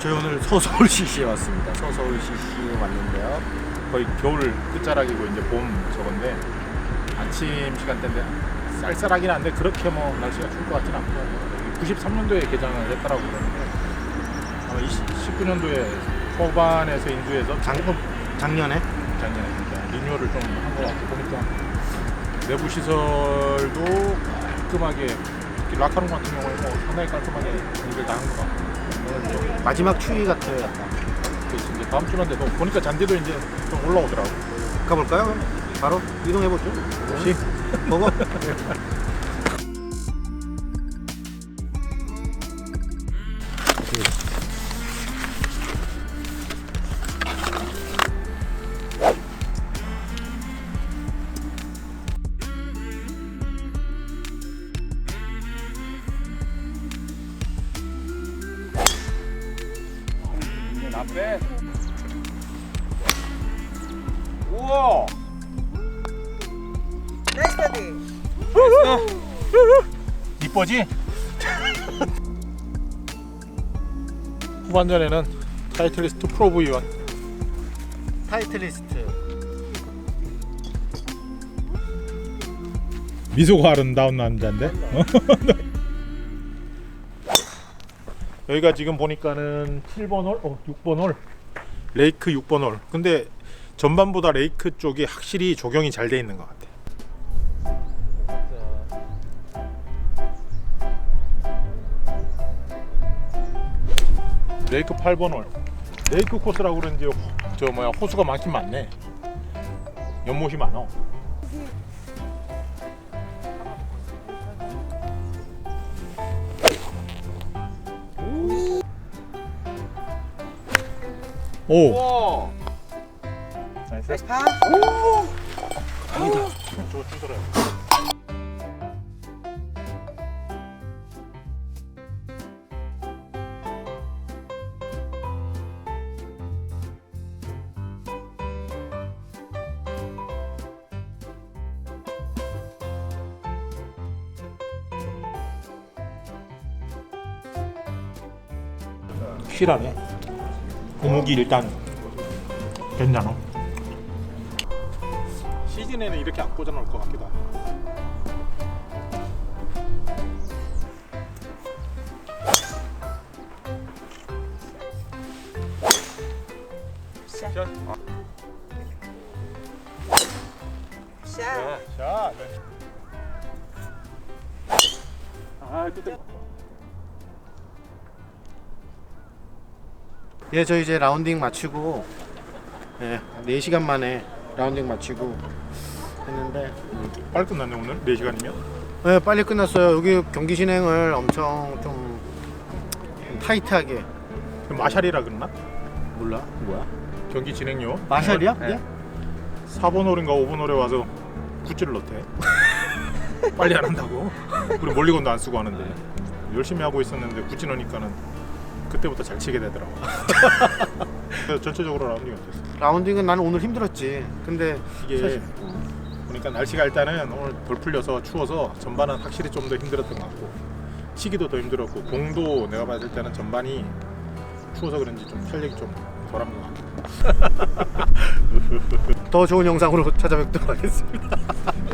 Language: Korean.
저희 오늘 서서울 CC에 왔습니다. 서서울 CC에 왔는데요. 거의 겨울 끝자락이고 이제 봄 저건데 아침 시간대인데 쌀쌀하긴 한데 그렇게 뭐 날씨가 추울 것 같진. 여기 93년도에 개장을 했다라고 그러는데 아마 19년도에 초반에서 인도에서 작, 작년에 작년에 이제 리뉴얼을 좀 한 것 같고 보니까 내부 시설도 깔끔하게 특히 라카롱 같은 경우에 뭐 상당히 깔끔하게 정리를 다한 것 같고 마지막 추위 같아요. 약간. 그래서 이제 다음 주인데도 보니까 잔디도 이제 좀 올라오더라고. 가볼까요? 바로 이동해 보죠. 혹시 먹어. 앞에 우와 나이스 버디. 이뻐지? 후반전에는 타이틀리스트 프로 V1 타이틀리스트. 미소가 아름다운 남자인데 여기가 지금 보니까는 7번 홀, 어, 6번 홀 레이크 6번 홀. 근데 전반보다 레이크 쪽이 확실히 조경이 잘 돼 있는 것 같아. 레이크 8번 홀. 레이크 코스라고 그런지 저 뭐야 호수가 많긴 많네. 연못이 많어 오 와. 나이스 나이스 파. 저거 춤들어요 실하네 고무기 일단 괜찮아 시즌에는 이렇게 안 꽂아 놓을 것 같기도 하고 샷. 샷. 샷. 아, 그때 예, 저 이제 라운딩 마치고 예, 4시간 만에 라운딩 마치고 했는데 빨리 끝났네 오늘 4시간이면 예, 빨리 끝났어요. 여기 경기 진행을 엄청 좀 타이트하게 마샬이라 그러나? 몰라 뭐야? 경기 진행료 마샬이야? 네. 그게? 4번 홀인가 5번 홀에 와서 굿즈를 넣대 빨리 안 한다고 그리고 멀리건도 안 쓰고 하는데 열심히 하고 있었는데 굿즈 넣으니까는 그때부터 잘 치게 되더라고 전체적으로 라운딩이 어땠어? 라운딩은 나는 오늘 힘들었지. 근데 이게 사실- 보니까 날씨가 일단은 오늘 덜 풀려서 추워서 전반은 확실히 좀 더 힘들었던 것 같고 치기도 더 힘들었고 공도 내가 봤을 때는 전반이 추워서 그런지 좀 탄력이 좀 덜한 것 같고 더 좋은 영상으로 찾아뵙도록 하겠습니다.